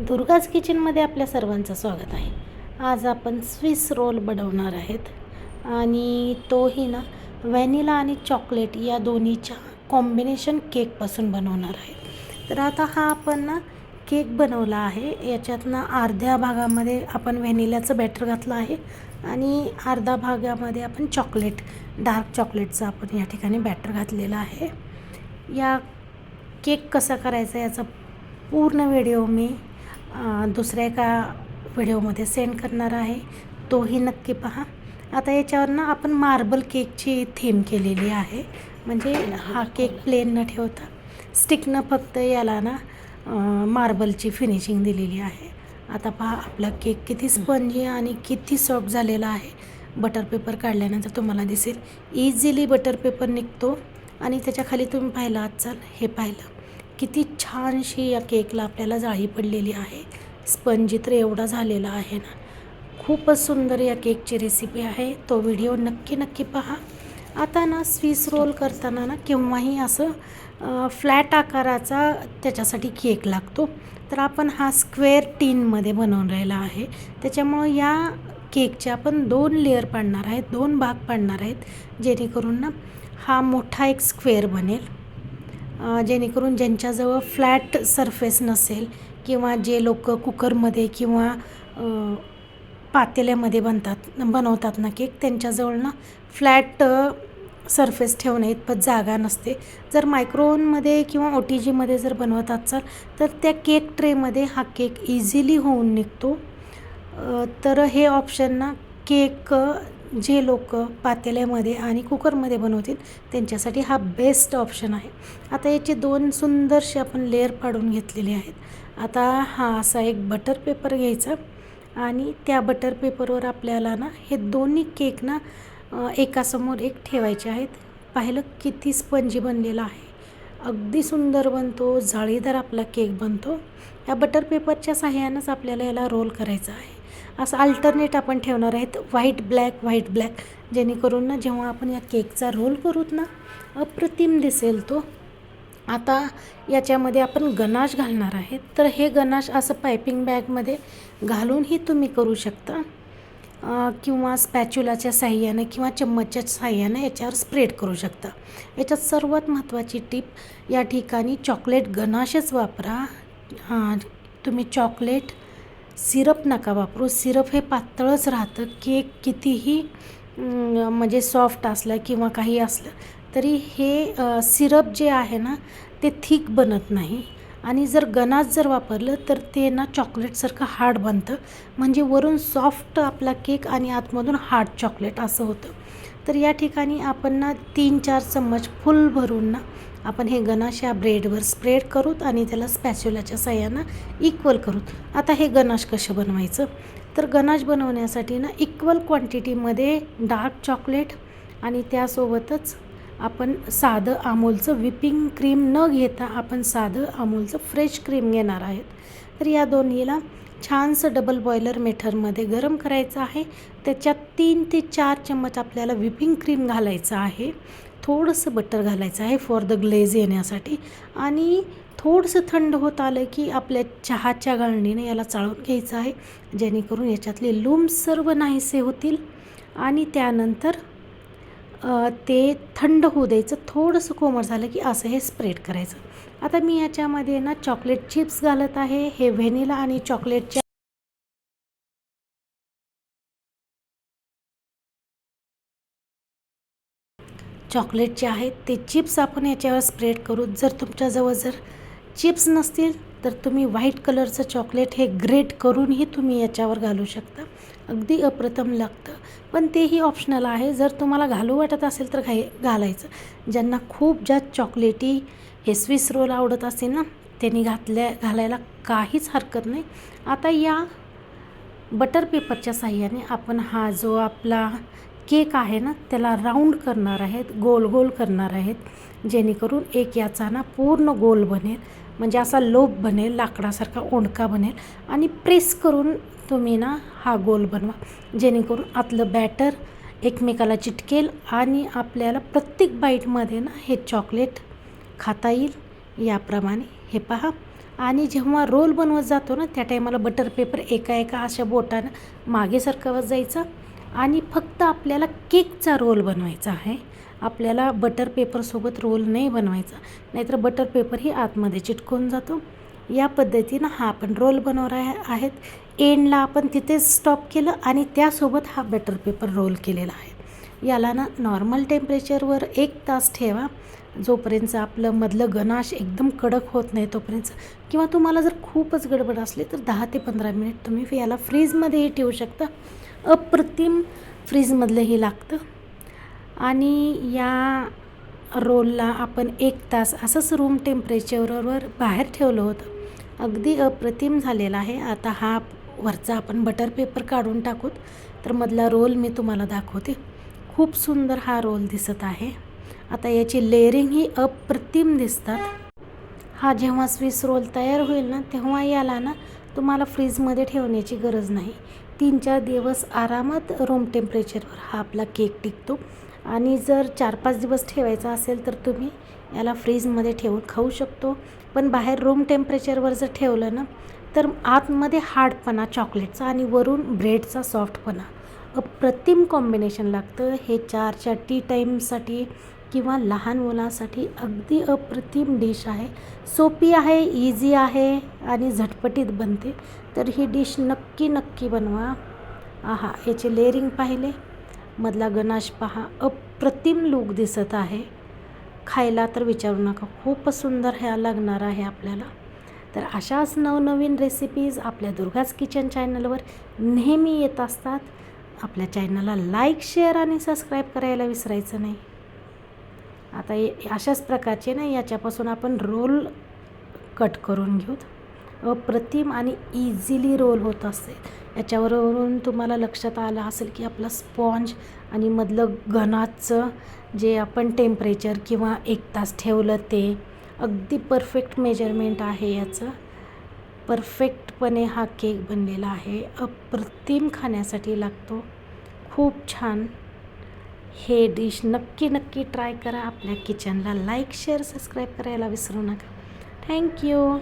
दुर्गाज किचनमध्ये आपल्या सर्वांचं स्वागत आहे. आज आपण स्विस रोल बनवणार आहेत आणि तोही ना व्हॅनिला आणि चॉकलेट या दोन्हीच्या कॉम्बिनेशन केकपासून बनवणार आहे. तर आता हा आपण ना केक बनवला आहे. याच्यात ना अर्ध्या भागामध्ये आपण व्हॅनिलाचं बॅटर घातलं आहे आणि अर्धा भागामध्ये आपण चॉकलेट डार्क चॉकलेटचं आपण या ठिकाणी बॅटर घातलेलं आहे. या केक कसा करायचा याचा पूर्ण व्हिडिओ मी दुसऱ्या एका व्हिडिओमध्ये सेंड करणार आहे. तोही नक्की पहा. आता याच्यावर ना आपण मार्बल केकची थीम केलेली आहे. म्हणजे हा केक प्लेन न ठेवता स्टिकनं फक्त याला ना मार्बलची फिनिशिंग दिलेली आहे. आता पहा आपला केक किती स्पंजी आणि किती सॉफ्ट झालेला आहे. बटर पेपर काढल्यानंतर तुम्हाला दिसेल. इझिली बटर पेपर निघतो आणि त्याच्याखाली तुम्ही पाहिलं आजचाल हे पाहिलं. किती छानशी या केकला आपल्याला जाळी पडलेली आहे. स्पंजी तर एवढा झालेला आहे ना. खूपच सुंदर या केकची रेसिपी आहे. तो व्हिडिओ नक्की नक्की पहा. आता ना स्विस रोल करताना ना केव्हाही असं फ्लॅट आकाराचा त्याच्यासाठी केक लागतो. तर आपण हा स्क्वेअर टीनमध्ये बनवून आहे. त्याच्यामुळं या केकचे आपण दोन लेअर पाडणार आहेत दोन भाग पाडणार आहेत. जेणेकरून ना हा मोठा एक स्क्वेअर बनेल. जेणेकरून ज्यांच्याजवळ फ्लॅट सरफेस नसेल किंवा जे लोक कुकरमध्ये किंवा पातेल्यामध्ये बनतात बनवतात ना केक त्यांच्याजवळ ना फ्लॅट सरफेस ठेवणे इतपत जागा नसते. जर मायक्रोवनमध्ये किंवा ओ टी जीमध्ये जर बनवत असाल तर त्या केक ट्रेमध्ये हा केक इझिली होऊन निघतो. तर हे ऑप्शन ना केक जे लोक पातेल्यामध्ये आणि कुकरमध्ये बनवतील त्यांच्यासाठी हा बेस्ट ऑप्शन आहे. आता याचे दोन सुंदरसे आपण लेअर पाडून घेतलेले आहेत. आता हा असा एक बटर पेपर घ्यायचा आणि त्या बटर पेपरवर आपल्याला ना हे दोन्ही केक ना एकासमोर एक ठेवायचे आहेत. पाहिलं किती स्पंजी बनलेला आहे. अगदी सुंदर बनतो जाळीदार आपला केक बनतो. या बटर पेपरच्या साह्यानंच आपल्याला याला रोल करायचा आहे. असं अल्टरनेट आपण ठेवणार आहेत. व्हाईट ब्लॅक व्हाईट ब्लॅक जेणेकरून ना जेव्हा आपण या केकचा रोल करूत ना अप्रतिम दिसेल तो. आता याच्यामध्ये आपण गनाश घालणार आहेत. तर हे गनाश असं पायपिंग बॅगमध्ये घालूनही तुम्ही करू शकता. किंवा स्पॅच्युलाच्या साह्यानं किंवा चम्मचच्या साह्यानं याच्यावर स्प्रेड करू शकता. याच्यात सर्वात महत्त्वाची टीप या ठिकाणी चॉकलेट गनाशच वापरा. हां तुम्ही चॉकलेट सिरप नका वापरू. सिरप हे पातळच राहतं. केक कितीही म्हणजे सॉफ्ट असलं किंवा काही असलं तरी हे सिरप जे आहे ना ते थिक बनत नाही. आणि जर गणात जर वापरलं तर ते ना चॉकलेटसारखं हार्ड बनतं. म्हणजे वरून सॉफ्ट आपला केक आणि आतमधून हार्ड चॉकलेट असं होतं. तर या ठिकाणी आपण ना तीन चार चम्मच फुल भरून ना आपण हे गनाश या ब्रेडवर स्प्रेड करूत आणि त्याला स्पॅच्युलाच्या साह्यानं इक्वल करूत. आता हे गनाश कसं बनवायचं? तर गनाश बनवण्यासाठी ना इक्वल क्वांटिटीमध्ये डार्क चॉकलेट आणि त्यासोबतच आपण साधं अमूलचं विपिंग क्रीम न घेता आपण साधं अमूलचं फ्रेश क्रीम घेणार आहेत. तर या दोन्हीला छानसं डबल बॉयलर मेथडमध्ये गरम करायचं आहे. त्याच्यात तीन ते चार चम्मच आपल्याला विपिंग क्रीम घालायचं आहे. थोडंसं बटर घालायचं आहे फॉर द ग्लेज येण्यासाठी. आणि थोडंसं थंड होत आलं की आपल्या चहाच्या गाळणीने याला चाळून घ्यायचं आहे. जेणेकरून याच्यातले लूम सर्व नाहीसे होतील. आणि त्यानंतर ते थंड होऊ द्यायचं. थोडंसं कोमट झालं की असं हे स्प्रेड करायचं. आता मी याच्यामध्ये ना चॉकलेट चिप्स घालत आहे. हे व्हॅनिला आणि चॉकलेटच्या चॉकलेट जे आहेत ते चिप्स आपण याच्यावर स्प्रेड करू. जर तुमच्याजवळ जर चिप्स नसतील तर तुम्ही व्हाईट कलरचं चॉकलेट हे ग्रेट करूनही तुम्ही याच्यावर घालू शकता. अगदी अप्रथम लागतं. पण तेही ऑप्शनल आहे. जर तुम्हाला घालू वाटत असेल तर घाई घालायचं. ज्यांना खूप जास्त चॉकलेटी हे स्विस रोल आवडत असेल ना त्यांनी घातल्या घालायला काहीच हरकत नाही. आता या बटर पेपरच्या साह्याने आपण हा जो आपला केक आहे ना त्याला राऊंड करणार आहेत गोल गोल करणार आहेत जेणेकरून एक याचा ना पूर्ण गोल बनेल म्हणजे असा लोप बनेल लाकडासारखा ओंडका बनेल आणि प्रेस करून तुम्ही ना हा गोल बनवा. जेणेकरून आतलं बॅटर एकमेकाला चिटकेल आणि आपल्याला प्रत्येक बाईटमध्ये ना हे चॉकलेट खाता येईल. याप्रमाणे हे पहा. आणि जेव्हा रोल बनवत जातो ना त्या टायमाला बटर पेपर एका एका अशा बोटानं मागे सरकवत जायचं. आणि फक्त आपल्याला केकचा रोल बनवायचा आहे. आपल्याला बटर पेपरसोबत रोल नाही बनवायचा. नाहीतर बटर पेपरही आतमध्ये चिटकून जातो. या पद्धतीनं हा आपण रोल बनवणार आहे आहेत. एंडला आपण तिथेच स्टॉप केलं आणि त्यासोबत हा बटर पेपर रोल केलेला आहे. याला ना नॉर्मल टेम्परेचरवर एक तास ठेवा. जोपर्यंत आपलं मधलं गनाश एकदम कडक होत नाही तोपर्यंत. किंवा तुम्हाला जर खूपच गडबड असली तर दहा ते पंधरा मिनिट तुम्ही याला फ्रीजमध्येही ठेवू शकता. अप्रतिम फ्रीजमधलंही लागतं. आणि या रोलला आपण एक तास असंच रूम टेम्परेचरवर बाहेर ठेवलं होतं. अगदी अप्रतिम झालेला आहे. आता हा वरचा आपण बटर पेपर काढून टाकूत तर मधला रोल मी तुम्हाला दाखवते. खूप सुंदर हा रोल दिसत आहे. आता याची लेअरिंग ही अप्रतिम दिसतात. हा जेव्हा स्विस रोल तयार होईल ना तेव्हा याला ना तुम्हाला फ्रीजमध्ये ठेवण्याची गरज नाही. तीन चार दिवस आरामात रूम टेम्परेचरवर हा आपला केक टिकतो. आणि जर चार पाच दिवस ठेवायचा असेल तर तुम्ही याला फ्रीजमध्ये ठेवून खाऊ शकतो. पण बाहेर रूम टेम्परेचरवर जर ठेवलं ना तर आतमध्ये हार्डपणा चॉकलेटचा आणि वरून ब्रेडचा सॉफ्टपणा अप्रतिम कॉम्बिनेशन लागतं. हे चारच्या टी टाईमसाठी किंवा लहान मुलांसाठी अगदी अप्रतिम डिश आहे. सोपी आहे इझी आहे आणि झटपटीत बनते. तर ही डिश नक्की नक्की बनवा. आहा याचे लेअरिंग पाहिले. मधला गनाश पहा अप्रतिम लूक दिसत आहे. खायला तर विचारू नका खूपच सुंदर ह्या लागणार आहे आपल्याला. तर अशाच नवनवीन रेसिपीज आपल्या दुर्गाच किचन चॅनलवर नेहमी येत असतात. आपल्या चॅनलला लाईक शेअर आणि सबस्क्राईब करायला विसरायचं नाही. आता अशाच प्रकारचे ना याच्यापासून आपण रोल कट करून घेऊत. अप्रतिम आणि इझिली रोल होत असते. याच्यावरून तुम्हाला लक्षात आलं असेल की आपला स्पॉन्ज आणि मधलं घनाचं जे आपण टेम्परेचर किंवा एक तास ठेवलं ते अगदी परफेक्ट मेजरमेंट आहे याचं. परफेक्टपणे हा केक बनलेला आहे. अप्रतिम खाण्यासाठी लागतो. खूप छान. हे डिश नक्की नक्की ट्राय करा. आपल्या किचनला लाईक शेअर सबस्क्राईब करायला विसरू नका. थँक्यू